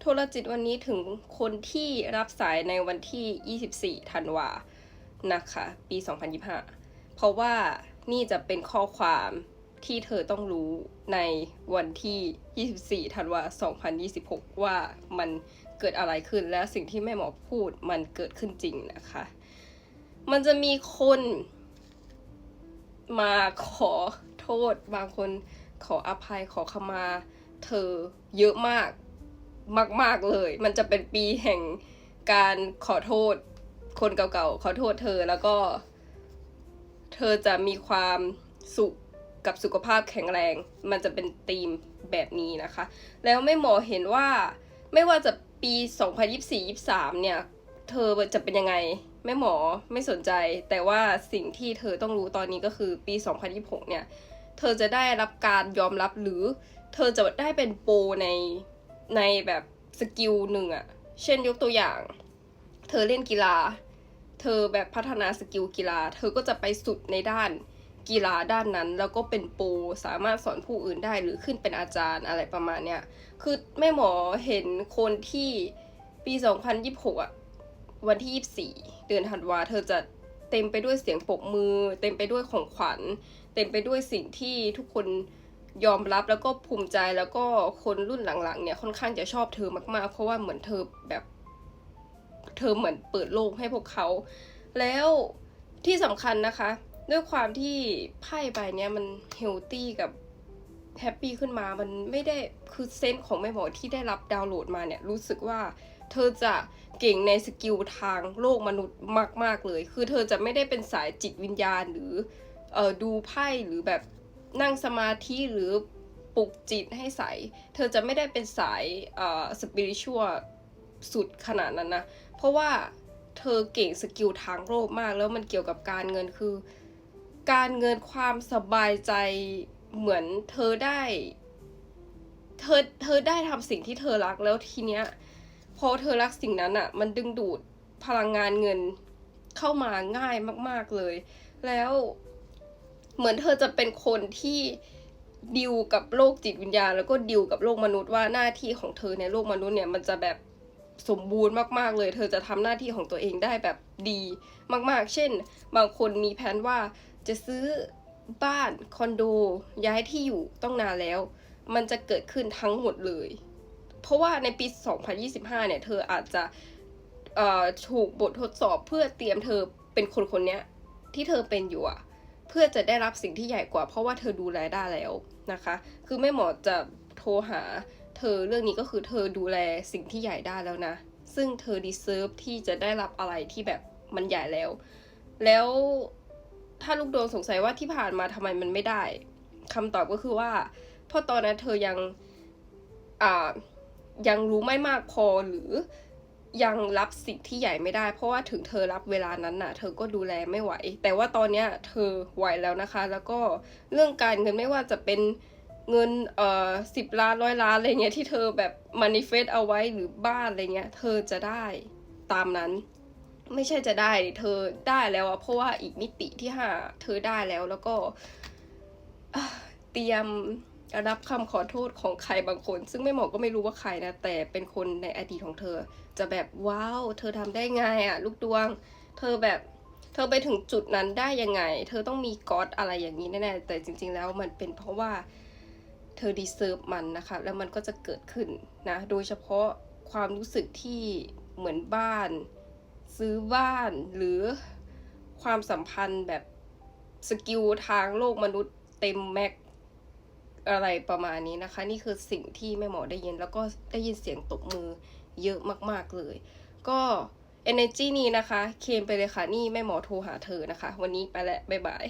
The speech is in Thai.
โทรจิตวันนี้ถึงคนที่รับสายในวันที่ 24 ธันวานะคะ ปี 2025 เพราะว่านี่จะเป็นข้อความที่เธอต้องรู้ในวันที่ 24 ธันวา 2026 ว่ามันเกิดอะไรขึ้นและสิ่งที่แม่หมอพูดมันเกิดขึ้นจริงนะคะ มันจะมีคนมาขอโทษ บางคนขออภัยขอขมา เธอเยอะมาก มาก ๆเลย มันจะเป็นปีแห่งการขอโทษคนเก่าๆ ขอโทษเธอแล้วก็ เธอจะมีความสุขกับสุขภาพแข็งแรง มันจะเป็นธีมแบบนี้นะคะ แล้วไม่หมอเห็นว่าไม่ว่าจะปี 2024-23 เนี่ย เธอจะเป็นยังไงแม่หมอไม่สนใจ แต่ว่าสิ่งที่เธอต้องรู้ตอนนี้ก็คือปี 2026 เนี่ย เธอจะได้รับการยอมรับหรือเธอจะได้เป็นโปรใน ในแบบสกิลหนึ่งอะเช่นยกตัวอย่าง เธอเล่นกีฬา เธอแบบพัฒนาสกิลกีฬา เธอก็จะไปสุดในด้านกีฬาด้านนั้น แล้วก็เป็นโปรสามารถสอนผู้อื่นได้หรือขึ้นเป็นอาจารย์อะไรประมาณเนี้ยคือแม่หมอเห็นคนที่ปี 2026อะวันที่ 24 เดือนธันวาเธอจะเต็มไปด้วยเสียงปรบมือ เต็มไปด้วยของขวัญ เต็มไปด้วยสิ่งที่ทุกคน ยอมรับแล้วก็ภูมิใจแล้วก็คนรุ่นหลังๆ เนี่ยค่อนข้างจะชอบเธอมากๆ เพราะว่าเหมือนเธอแบบ เธอเหมือนเปิดโลกให้พวกเขา แล้วที่สำคัญนะคะ ด้วยความที่ไพ่ใบเนี้ยมันเฮลตี้กับแฮปปี้ขึ้นมามันไม่ได้คือเซนส์ของแม่หมอที่ได้รับดาวน์โหลดมาเนี่ยรู้สึกว่าเธอจะเก่งในสกิลทางโลกมนุษย์มาก ๆ เลย คือเธอจะไม่ได้เป็นสายจิตวิญญาณหรือเออดูไพ่หรือแบบ นั่งสมาธิหรือปลุกจิตให้ใส เธอจะไม่ได้เป็นสายอ่อสปิริชัวสุดขนาดนั้นนะ เพราะว่าเธอเก่งสกิลทางโลกมาก แล้วมันเกี่ยวกับการเงินคือ การเงินความสบายใจเหมือนเธอได้ เธอเธอได้ทำสิ่งที่เธอรักแล้วทีเนี้ยพอเธอรักสิ่งนั้นอะ่ะ มันดึงดูดพลังงานเงินเข้ามาง่ายมาก ๆเลย แล้ว เหมือนเธอจะเป็นคนที่ดิวกับโลกจิตวิญญาณ แล้วก็ดิวกับโลกมนุษย์ว่าหน้าที่ของเธอในโลกมนุษย์เนี่ยมันจะแบบสมบูรณ์มากๆเลย เธอจะทำหน้าที่ของตัวเองได้แบบดีมากๆ เช่น บางคนมีแผนว่าจะซื้อบ้านคอนโดย้ายที่อยู่ต้องนานแล้ว มันจะเกิดขึ้นทั้งหมดเลย เพราะว่าในปี 2025 เนี่ย เธออาจจะถูกบททดสอบเพื่อเตรียมเธอเป็นคนคนเนี้ยที่เธอเป็นอยู่อะ เพื่อจะได้รับสิ่งที่ใหญ่กว่า เพราะว่าเธอดูแลได้แล้วนะคะ คือแม่หมอจะโทรหาเธอเรื่องนี้ก็คือเธอดูแลสิ่งที่ใหญ่ได้แล้วนะ ซึ่งเธอดีเซิร์ฟที่จะได้รับอะไรที่แบบมันใหญ่แล้ว แล้วถ้าลูกโดนสงสัยว่าที่ผ่านมาทำไมมันไม่ได้ คำตอบก็คือว่าเพราะตอนนั้นเธอยังอ่ายังรู้ไม่มากพอหรือ ยังรับสิ่งที่ใหญ่ไม่ได้ เพราะว่าถึงเธอรับเวลานั้นน่ะ เธอก็ดูแลไม่ไหว แต่ว่าตอนเนี้ยเธอไหวแล้วนะคะ แล้วก็เรื่องการเงินไม่ว่าจะเป็นเงินเอ่อสิบล้านร้อยล้านอะไรเงี้ยที่เธอแบบมานิเฟสเอาไว้หรือบ้านอะไรเงี้ย เธอจะได้ตามนั้น ไม่ใช่จะได้เธอได้แล้วอะเพราะว่าอีกมิติที่ห้าเธอได้แล้วแล้วก็เตรียม รับคำขอโทษของใครบางคน ซึ่งไม่หมอก็ไม่รู้ว่าใครนะ แต่เป็นคนในอดีตของเธอ จะแบบว้าว เธอทำได้ไงอะ ลูกดวง เธอแบบ เธอไปถึงจุดนั้นได้ยังไง เธอต้องมีก๊อตอะไรอย่างนี้แน่ๆแต่จริง ๆ แล้วมันเป็นเพราะว่าเธอดีเซิร์ฟมันนะคะ แล้วมันก็จะเกิดขึ้นนะ โดยเฉพาะความรู้สึกที่เหมือนบ้าน ซื้อบ้านหรือความสัมพันธ์แบบสกิลทางโลกมนุษย์เต็มแม็ก อะไรประมาณนี้นะคะ นี่คือสิ่งที่แม่หมอได้ยิน แล้วก็ได้ยินเสียงตบมือเยอะมาก ๆเลย ก็ energy นี้นะคะ เคมไปเลยค่ะ นี่แม่หมอโทรหาเธอนะคะ วันนี้ไปแล้ว บ๊ายบาย